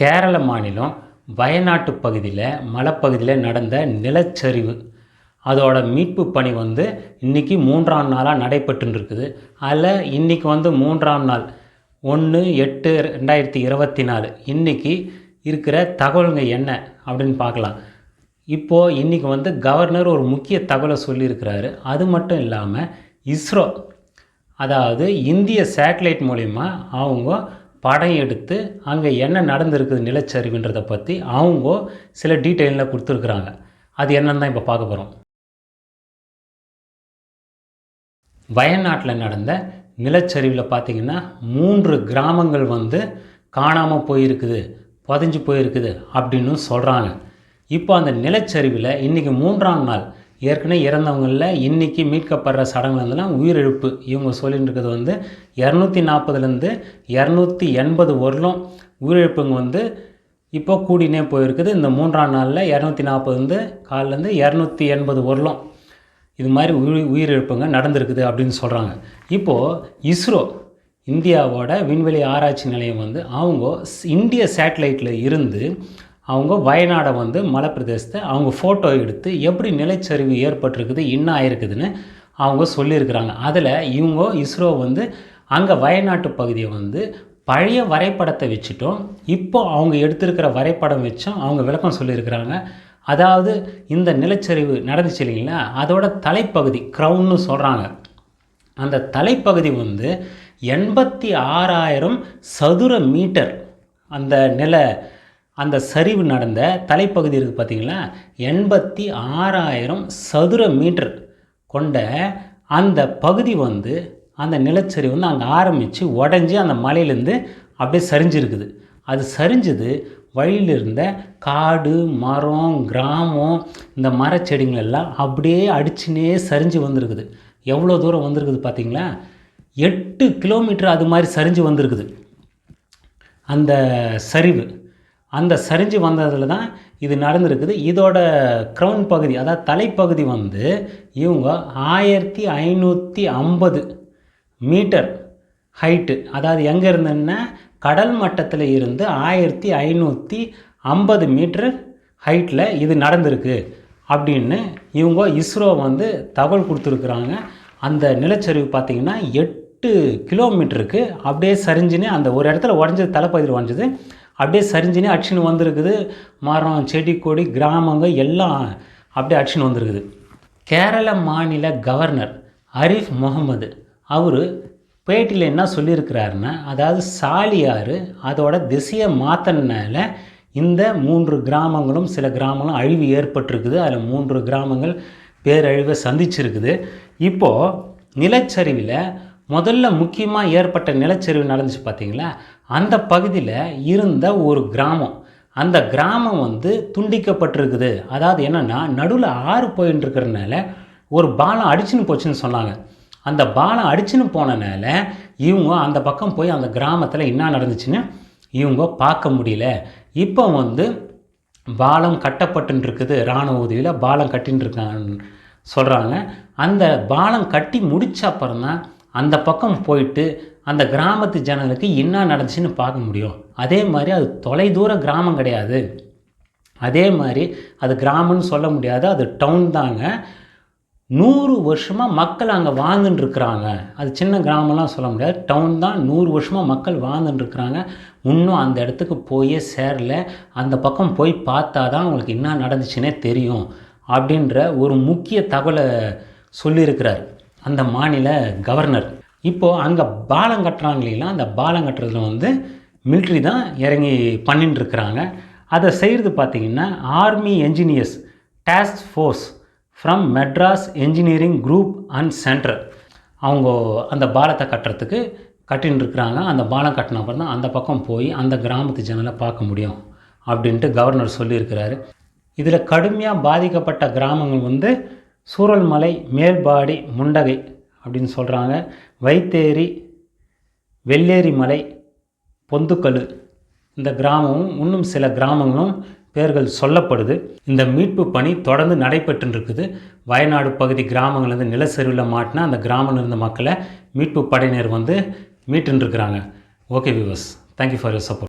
கேரள மாநிலம் வயநாட்டு பகுதியில் மலைப்பகுதியில் நடந்த நிலச்சரிவு. அதோட மீட்பு பணி வந்து இன்றைக்கி மூன்றாம் நாளாக நடைபெற்றுருக்குது இருக்குது அதில் இன்றைக்கி வந்து மூன்றாம் நாள் ஒன்று எட்டு ரெண்டாயிரத்தி இருபத்தி நாலு. இன்றைக்கி இருக்கிற தகவலுங்க என்ன அப்படின்னு பார்க்கலாம். இப்போது இன்றைக்கி வந்து கவர்னர் ஒரு முக்கிய தகவலை சொல்லியிருக்கிறாரு. அது மட்டும் இல்லாமல் இஸ்ரோ அதாவது இந்திய சேட்டலைட் மூலிமா அவங்க படம் எடுத்து அங்கே என்ன நடந்திருக்குது நிலச்சரிவுன்றதை பற்றி அவங்க சில டீட்டெயிலில் கொடுத்துருக்குறாங்க. அது என்னன்னு தான் இப்போ பார்க்க போகிறோம் வயநாட்டில் நடந்த நிலச்சரிவில் பார்த்திங்கன்னா மூன்று கிராமங்கள் வந்து காணாமல் போயிருக்குது புதஞ்சு போயிருக்குது அப்படின்னு சொல்கிறாங்க இப்போ அந்த நிலச்சரிவில் இன்றைக்கி மூன்றாம் நாள் ஏற்கனவே இறந்தவங்களில் இன்றைக்கி மீட்கப்படுற சடங்குலாம் உயிரிழப்பு. இவங்க சொல்லிட்டு இருக்கிறது வந்து இரநூத்தி நாற்பதுலேருந்து இரநூத்தி எண்பது வரலும் உயிரிழப்புங்க வந்து இப்போ கூடினே போயிருக்குது. இந்த மூன்றாம் நாளில் இரநூத்தி நாற்பதுலேருந்து காலிலேருந்து இரநூத்தி எண்பது வரலும் இது மாதிரி உயிர் உயிரிழப்புங்க நடந்திருக்குது அப்படின்னு சொல்கிறாங்க. இப்போது இஸ்ரோ இந்தியாவோட விண்வெளி ஆராய்ச்சி நிலையம் வந்து அவங்க இந்திய சேட்டலைட்டில் இருந்து அவங்க வயநாடை வந்து மலைப்பிரதேசத்தை அவங்க ஃபோட்டோ எடுத்து எப்படி நிலச்சரிவு ஏற்பட்டிருக்குது இன்னும் ஆயிருக்குதுன்னு அவங்க சொல்லியிருக்கிறாங்க. அதில் இவங்க இஸ்ரோ வந்து அங்கே வயநாட்டு பகுதியை வந்து பழைய வரைபடத்தை வச்சுட்டோம் இப்போ அவங்க எடுத்திருக்கிற வரைபடம் வச்சும் அவங்க விளக்கம் சொல்லியிருக்கிறாங்க. அதாவது இந்த நிலச்சரிவு நடந்துச்சு இல்லைங்களா? அதோட தலைப்பகுதி க்ரௌன்னு சொல்கிறாங்க அந்த தலைப்பகுதி வந்து எண்பத்தி ஆறாயிரம் சதுர மீட்டர் அந்த நில அந்த சரிவு நடந்த தலைப்பகுதி இருக்குது பார்த்திங்களா? எண்பத்தி ஆறாயிரம் சதுர மீட்டர் கொண்ட அந்த பகுதி வந்து அந்த நிலச்சரிவு வந்து அங்கே ஆரம்பித்து உடஞ்சி அந்த மலையிலேருந்து அப்படியே சரிஞ்சிருக்குது. அது சரிஞ்சது வழியில் இருந்த காடு மரம் கிராமம் இந்த மரச்செடிங்களெல்லாம் அப்படியே அடிச்சுனே சரிஞ்சு வந்திருக்குது. எவ்வளோ தூரம் வந்திருக்குது பார்த்தீங்களா? எட்டு கிலோமீட்டர் அது மாதிரி சரிஞ்சு வந்திருக்குது. அந்த சரிவு அந்த சரிஞ்சு வந்ததில் தான் இது நடந்திருக்குது. இதோட க்ரௌன் பகுதி அதாவது தலைப்பகுதி வந்து இவங்க ஆயிரத்தி ஐநூற்றி ஐம்பது மீட்டர் ஹைட்டு அதாவது எங்கே இருந்துன்னா கடல் மட்டத்தில் இருந்து ஆயிரத்தி ஐநூற்றி ஐம்பது மீட்ரு ஹைட்டில் இது நடந்திருக்கு அப்படின்னு இவங்க இஸ்ரோ வந்து தகவல் கொடுத்துருக்குறாங்க. அந்த நிலச்சரிவு பார்த்திங்கன்னா எட்டு கிலோமீட்டருக்கு அப்படியே சரிஞ்சுன்னு அந்த ஒரு இடத்துல உடஞ்சது தலைப்பகுதியில் உடஞ்சது. அப்படியே சரிஞ்சினே அடிச்சுன்னு வந்திருக்குது. மரம் செடி கொடி கிராமங்கள் எல்லாம் அப்படியே அடிச்சுன்னு வந்திருக்குது. கேரள மாநில கவர்னர் அரிஃப் முகமது அவர் பேட்டியில் என்ன சொல்லியிருக்கிறாருன்னா அதாவது சாலியார் அதோட திசையை மாற்றினால இந்த மூன்று கிராமங்களும் சில கிராமங்களும் அழிவு ஏற்பட்டிருக்குது. அதில் மூன்று கிராமங்கள் பேரழிவை சந்திச்சிருக்குது. இப்போது நிலச்சரிவில் முதல்ல முக்கியமாக ஏற்பட்ட நிலச்சரிவு நடந்துச்சு பார்த்தீங்களா அந்த பகுதியில் இருந்த ஒரு கிராமம். அந்த கிராமம் வந்து துண்டிக்கப்பட்டிருக்குது. அதாவது என்னென்னா நடுவில் ஆறு போயின்னு இருக்கிறனால ஒரு பாலம் அடிச்சுன்னு போச்சுன்னு சொன்னாங்க. அந்த பாலம் அடிச்சுன்னு போனனால இவங்க அந்த பக்கம் போய் அந்த கிராமத்தில் என்ன நடந்துச்சுன்னு இவங்க பார்க்க முடியல. இப்போ வந்து பாலம் கட்டப்பட்டுன்னு இருக்குது இராணுவ உதவியில் பாலம் கட்டின்னு இருக்காங்கன்னு சொல்கிறாங்க அந்த பாலம் கட்டி முடித்த அப்புறம் தான் அந்த பக்கம் போயிட்டு அந்த கிராமத்து ஜனங்களுக்கு என்ன நடந்துச்சுன்னு பார்க்க முடியும். அதே மாதிரி அது தொலைதூர கிராமம் கிடையாது. அதே மாதிரி அது கிராமம்னு சொல்ல முடியாது. அது டவுன் தாங்க. நூறு வருஷமாக மக்கள் அங்கே வாழ்ந்துட்டு இருக்கிறாங்க. அது சின்ன கிராமம்லாம் சொல்ல முடியாது. டவுன் தான் நூறு வருஷமாக மக்கள் வாழ்ந்துட்டு இருக்கிறாங்க. இன்னும் அந்த இடத்துக்கு போய் சேரல. அந்த பக்கம் போய் பார்த்தா தான் அவங்களுக்கு என்ன நடந்துச்சுன்னே தெரியும். அப்படின்ற ஒரு முக்கிய தகவலை சொல்லியிருக்கிறார். அந்த மாநில கவர்னர். இப்போது அங்கே பாலம் கட்டுறாங்க இல்லைங்களா அந்த பாலம் கட்டுறதுல வந்து மிலிட்ரி தான் இறங்கி பண்ணிட்டு இருக்கிறாங்க அதை செய்கிறது பார்த்திங்கன்னா army engineers task force from Madras engineering group and centre அவங்க அந்த பாலத்தை கட்டுறதுக்கு கட்டின்னு இருக்கிறாங்க அந்த பாலம் கட்டின அப்புறம் தான் அந்த பக்கம் போய் அந்த கிராமத்து ஜனலை பார்க்க முடியும் அப்படின்ட்டு கவர்னர் சொல்லியிருக்கிறாரு. இதில் கடுமையாக பாதிக்கப்பட்ட கிராமங்கள் வந்து சூரல்மலை மேல்பாடி முண்டகை அப்படின்னு சொல்கிறாங்க வைத்தேரி வெள்ளேரி மலை பொந்துக்கல் இந்த கிராமமும் இன்னும் சில கிராமங்களும் பெயர்கள் சொல்லப்படுது. இந்த மீட்பு பணி தொடர்ந்து நடைபெற்றுருக்குது வயநாடு பகுதி கிராமங்கள்லேருந்து நிலச்சரிவில் மாட்டினா அந்த கிராமம் இருந்த மக்களை மீட்பு படையினர் வந்து மீட்டுருக்குறாங்க okay viewers thank you for your support